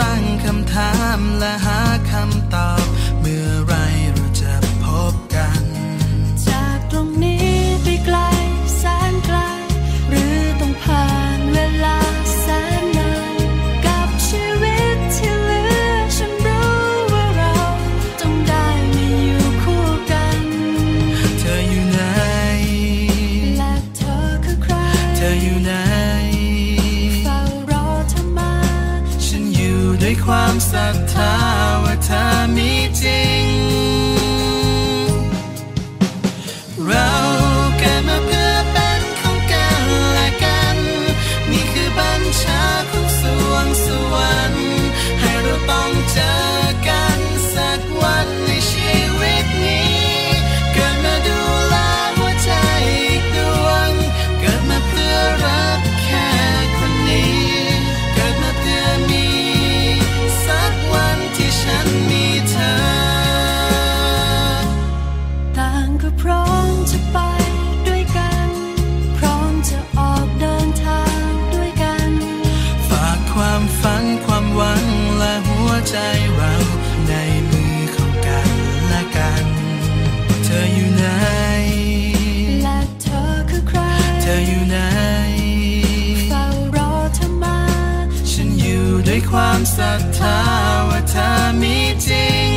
ตั้งคำถามและหาคำตอบ that time ู่ไหนเฝ้ารอเธอมา ฉันอยู่ด้วยความศรัทธาว่าเธอมีจริง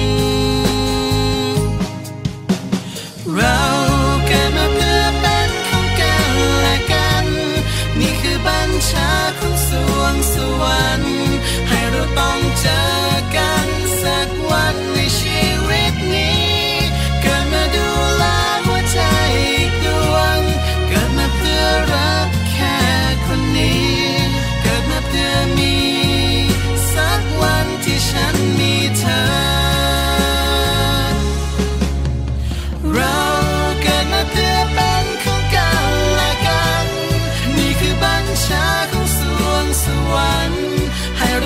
还ห้เร